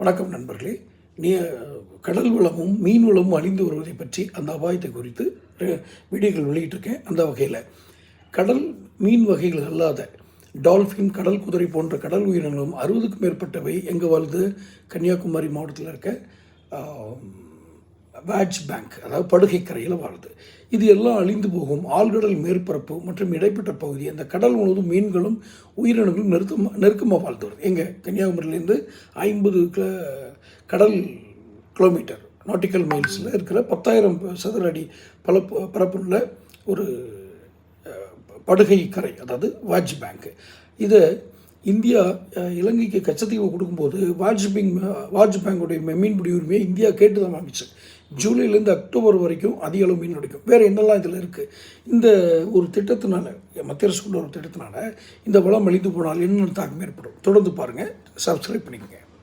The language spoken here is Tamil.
வணக்கம் நண்பர்களே. நீ கடல் வளமும் மீன் வளமும் அழிந்து வருவதை பற்றி அந்த அபாயத்தை குறித்து வீடியோக்கள் வெளியிட்டிருக்கேன். அந்த வகையில். கடல் மீன் வகைகள் அல்லாத டால்ஃபின் கடல் குதிரை போன்ற கடல் உயிரினங்களும் அறுபதுக்கும் மேற்பட்டவை எங்கே வாழுது? கன்னியாகுமரி மாவட்டத்தில் இருக்க வேட்ச் பேங்க் அதாவது படுகை கரையில் வாழுது இது எல்லாம் அழிந்து போகும். ஆழ்கடல் மேற்பரப்பு மற்றும் இடைப்பட்ட பகுதி. அந்த கடல் முழுவதும் மீன்களும் உயிரினங்களும் நெருக்கமாக நெருக்கமாக வாழ்ந்து வருது. எங்கள் கன்னியாகுமரியிலேருந்து ஐம்பது கிலோ கடல் கிலோமீட்டர். நாட்டிக்கல் மைல்ஸில் இருக்கிற பத்தாயிரம் சதுர அடி பல பரப்புள்ள ஒரு படுகை கரை அதாவது வாட்ச் பேங்க் இதை இந்தியா இலங்கைக்கு கச்சத்தீவு கொடுக்கும்போது வாட்ச் பிங் மீன்பிடி உரிமையை இந்தியா கேட்டு தான் வாங்கிச்சு. ஜூலைலேருந்து அக்டோபர் வரைக்கும் அதிக அளவு மீன் கிடைக்கும். வேறு என்னெல்லாம் இதில் இருக்குது இந்த ஒரு திட்டத்தினால மத்திய அரசு கொண்ட ஒரு திட்டத்தினால இந்த வளம் அழிந்து போனால் என்னென்ன தாக்கம் ஏற்படும்? தொடர்ந்து பாருங்கள் சப்ஸ்கிரைப் பண்ணிக்கோங்க.